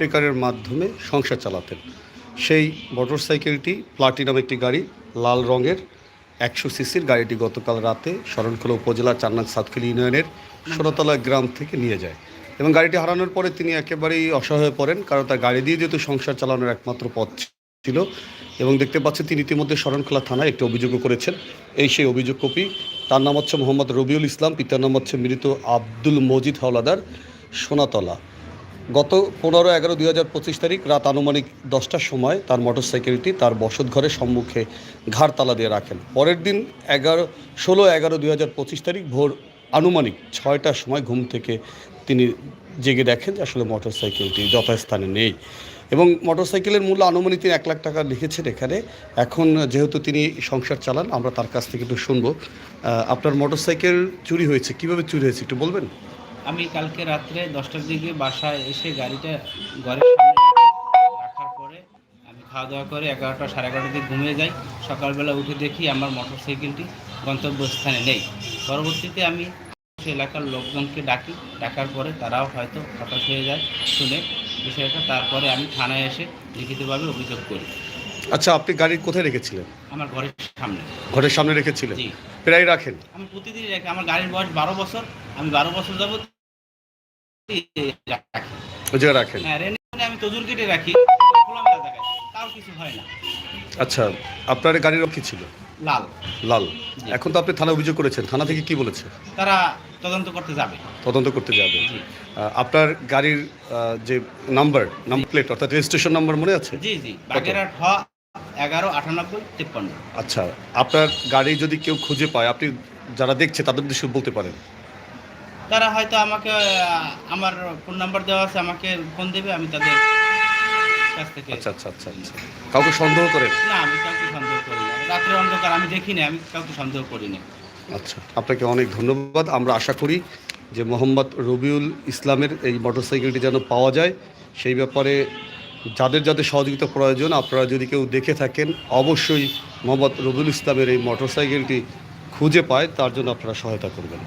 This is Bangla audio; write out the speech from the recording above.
টেকারের মাধ্যমে সংসার চালাতেন। সেই মোটরসাইকেলটি প্লাটিনাম একটি গাড়ি, লাল রঙের, একশো সিসির গাড়িটি গতকাল রাতে শরণখোলা উপজেলার চান্নাক সাতখিল ইউনিয়নের সোনাতলা গ্রাম থেকে নিয়ে যায় এবং গাড়িটি হারানোর পরে তিনি একেবারেই অসহায় হয়ে পড়েন কারণ তার গাড়ি দিয়ে যেহেতু সংসার চালানোর একমাত্র পথ ছিল এবং দেখতে পাচ্ছেন তিনি ইতিমধ্যে শরণখোলা থানায় একটি অভিযোগও করেছেন। এই সেই অভিযোগ কপি তার নাম হচ্ছে মোহাম্মদ রবিউল ইসলাম, পিতার নাম হচ্ছে মৃত আব্দুল মজিদ হাওলাদার, সোনাতলা। গত পনেরো এগারো দুই হাজার পঁচিশ তারিখ রাত আনুমানিক দশটার সময় তার মোটরসাইকেলটি তার বসত ঘরের সম্মুখে ঘাড় তালা দিয়ে রাখেন। পরের দিন এগারো, ষোলো এগারো দুই হাজার পঁচিশ তারিখ ভোর আনুমানিক ছয়টার সময় ঘুম থেকে তিনি জেগে দেখেন যে আসলে মোটরসাইকেলটি যথাস্থানে নেই। এবং মোটরসাইকেলের মূল্য আনুমানিক তিনি এক লাখ টাকা লিখেছেন এখানে। এখন যেহেতু তিনি সংসার চালান, আমরা তার কাছ থেকে একটু শুনব। আপনার মোটরসাইকেল চুরি হয়েছে, কীভাবে চুরি হয়েছে একটু বলবেন? আমি কালকে রাত্রে দশটার দিকে বাসায় এসে গাড়িটা ঘরের সামনে রাখার পরে আমি খাওয়া দাওয়া করে এগারোটা সাড়ে এগারোটার দিকে ঘুমিয়ে যাই। সকালবেলা উঠে দেখি আমার মোটরসাইকেলটি গন্তব্যস্থানে নেই। পরবর্তীতে আমি সে এলাকার লোকজনকে ডাকি। ডাকার পরে তারাও হয়তো হতাশ হয়ে যায় শুনে বিষয়টা। তারপরে আমি থানায় এসে লিখিতভাবে অভিযোগ করি। আচ্ছা আপনি গাড়ি কোথায় রেখেছিলেন? আমার ঘরের সামনে। ঘরের সামনে রেখেছিলেন? প্রায় রাখেন? আমি প্রতিদিন রাখি আমার গাড়ির বয়স বারো বছর। আমি বারো বছর যাবত রাখি রাখেন? হ্যাঁ রেনে আমি তজুর কেটে রাখি খোলামেলা জায়গায় তাও কিছু হয় না। আচ্ছা আপনার গাড়ির রং কি ছিল? লাল। লাল। এখন তো আপনি থানা অভিযোগ করেছেন থানা থেকে কি বলেছে? তারা তদন্ত করতে যাবে। তদন্ত করতে যাবে আপনার গাড়ির যে নাম্বার নাম্বার প্লেট অর্থাৎ রেজিস্ট্রেশন নাম্বার মনে আছে? জি জি। বাগেরহাট হ এগারো আটানব্বই তিপ্পান্ন। আচ্ছা আপনার গাড়ি যদি কেউ খুঁজে পায় আপনি যারা দেখছে তাদের উদ্দেশ্যে বলতে পারেন। তারা হয়তো আমাকে আমার ফোন নাম্বার দেওয়া আছে আমাকে ফোন দেবে আমি তাদের কাছ থেকে। আচ্ছা আচ্ছা আচ্ছা আচ্ছা। কাউকে সন্দেহ করেন? না আমি কাউকে সন্দেহ করি না। রাত্রে অন্ধকার আমি দেখি না আমি কাউকে সন্দেহ করি না আচ্ছা আপনাকে অনেক ধন্যবাদ। আমরা আশা করি যে মোহাম্মদ রবিউল ইসলামের এই মোটরসাইকেলটি যেন পাওয়া যায়। সেই ব্যাপারে যাদের যাদের সহযোগিতা প্রয়োজন আপনারা যদি কেউ দেখে থাকেন অবশ্যই মোহাম্মদ রবিউল ইসলামের এই মোটরসাইকেলটি খুঁজে পায় তার জন্য আপনারা সহায়তা করবেন।